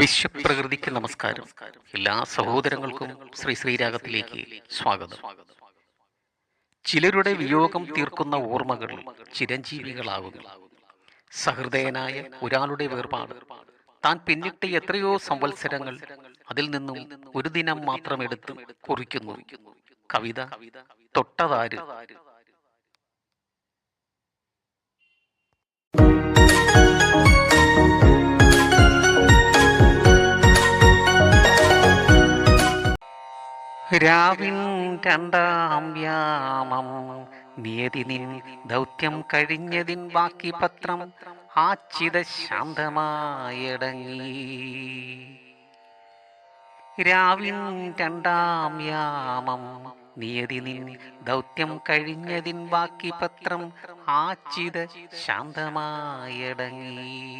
വിശ്വപ്രകൃതിക്ക് നമസ്കാരം. എല്ലാ സഹോദരങ്ങൾക്കും ശ്രീ ശ്രീരാഗത്തിലേക്ക് സ്വാഗതം. ചിലരുടെ വിയോഗം തീർക്കുന്ന ഓർമ്മകൾ ചിരഞ്ജീവികളാവുക സഹൃദയനായ ഒരാളുടെ വേർപാട്. താൻ പിന്നിട്ട് എത്രയോ സംവത്സരങ്ങൾ അതിൽ നിന്നും ഒരു ദിനം മാത്രം എടുത്ത് കുറിക്കുന്നു. കവിത തൊട്ടതാര് രാവിൻ രണ്ടാം വ്യാമം. നിയതി നിൻ ദൗത്യം കഴിഞ്ഞതിൻ ബാക്കി പത്രം ആച്ചിത ശാന്തമായടങ്ങി. രാവിൻ രണ്ടാം യാമം നിയതി നിൻ ദൗത്യം കഴിഞ്ഞതിൻ ബാക്കി പത്രം ആച്ചിത ശാന്തമായടങ്ങി.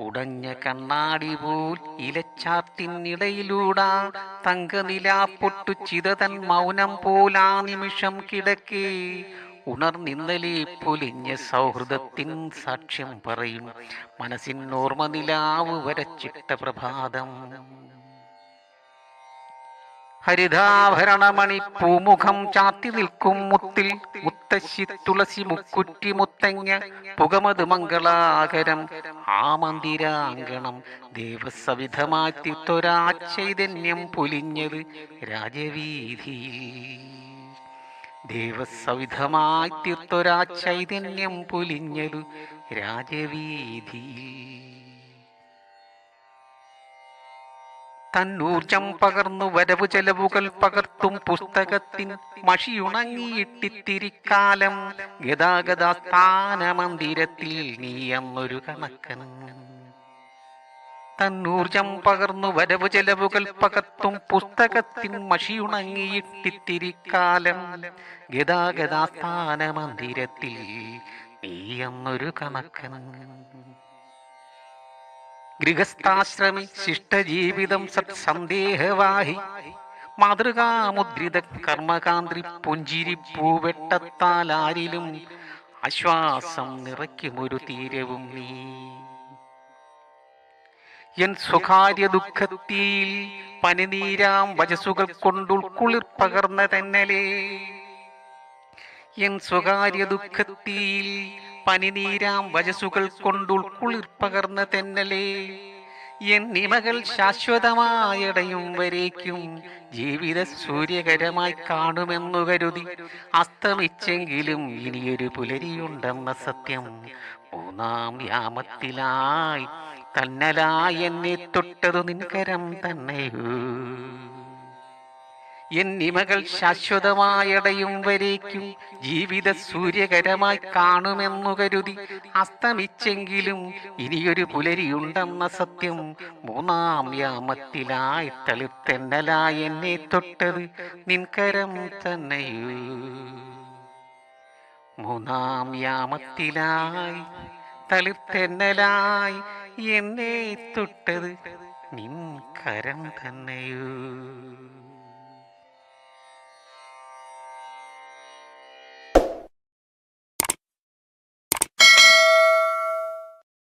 ഉടഞ്ഞ കണ്ണാടി പോൽ ഇലച്ചാത്തിനിടയിലൂടാ. തങ്കനിലാ പൊട്ടു ചിതതൻ മൗനം പോലാ നിമിഷം കിടക്കേ. ഉണർന്നിന്നലെ പൊലിഞ്ഞ സൗഹൃദത്തിൻ സാക്ഷ്യം പറയും. മനസ്സിൻ ഓർമ്മ നിലാവ് വരച്ചിട്ട പ്രഭാതം. ഹരിതാഭരണമണി പൂമുഖം ചാത്തി നിൽക്കും മുത്തിൽ. മുത്തശ്ശി തുളസി മുക്കുറ്റി മുത്തങ്ങ. പുകമത് മംഗളാകരം ആ മന്ദിരാങ്കണം ദേവസവിധമാറ്റി ചൈതന്യം പൊലിഞ്ഞത് രാജവീതിയിൽ ദേവസവിധമാറ്റി തീർത്തൊരാ പൊലിഞ്ഞത് പൊലിഞ്ഞതു രാജവീതിയിൽ തന്നൂർജം പകർന്നു വരവ് ചെലവുകൾ പകർത്തും പുസ്തകത്തിൻ മഷിയുണങ്ങിയിട്ടിത്തിരിക്കാലം. ഗതാഗത സ്ഥാനമന്ദിരത്തിൽ നീ എന്നൊരു കണക്കൻ തന്നൂർജം പകർന്നു വരവ് ചെലവുകൾ പകർത്തും പുസ്തകത്തിൻ മഷിയുണങ്ങിയിട്ടിത്തിരിക്കാലം. ഗതാഗത സ്ഥാനമന്ദിരത്തിൽ നീ എന്നൊരു കണക്കൻ ഗൃഹസ്ഥാശ്രമി ശിഷ്ടജീവിതം സത് സന്ദേഹവാഹി. മാതൃകാമുദ്രിത കർമ്മകാന്ത്രി പുഞ്ചിരി പൂവെട്ടത്താൽ ആരിലും ആശ്വാസം നിറയ്ക്കുമൊരു തീരവും നീ. എൻ സ്വകാര്യ ദുഃഖത്തിൽ പനിനീരാം വജസുകൾ കൊണ്ടുൾക്കുളിർ പകർന്ന തന്നലേ എൻ സ്വകാര്യ ദുഃഖത്തിൽ പനിനീരാം വജസുകൾ കൊണ്ടുൾക്കുളിർ പകർന്ന തെന്നലേ. എൻ നിമകൾ ശാശ്വതമായടയും വരേക്കും. ജീവിത സൂര്യകരമായി കാണുമെന്നു കരുതി. അസ്തമിച്ചെങ്കിലും ഇനിയൊരു പുലരിയുണ്ടെന്ന സത്യം. മൂന്നാം യാമത്തിലായി തന്നലായി എന്നെ തൊട്ടതു നിൻകരം തന്നെയൂ. എന്നിമകൾ ശാശ്വതമായടയും വരേക്കും. ജീവിത സൂര്യകരമായി കാണുമെന്നു കരുതി അസ്തമിച്ചെങ്കിലും ഇനിയൊരു പുലരിയുണ്ടെന്ന സത്യം മൂന്നാം യാമത്തിലായി തളിർത്തെന്നലായി എന്നെ തൊട്ടത് നിൻകരം തന്നെയൂ. മൂന്നാം യാമത്തിലായി തളിർത്തെന്നലായി എന്നെ തൊട്ടത് നിൻ കരം തന്നെയൂ.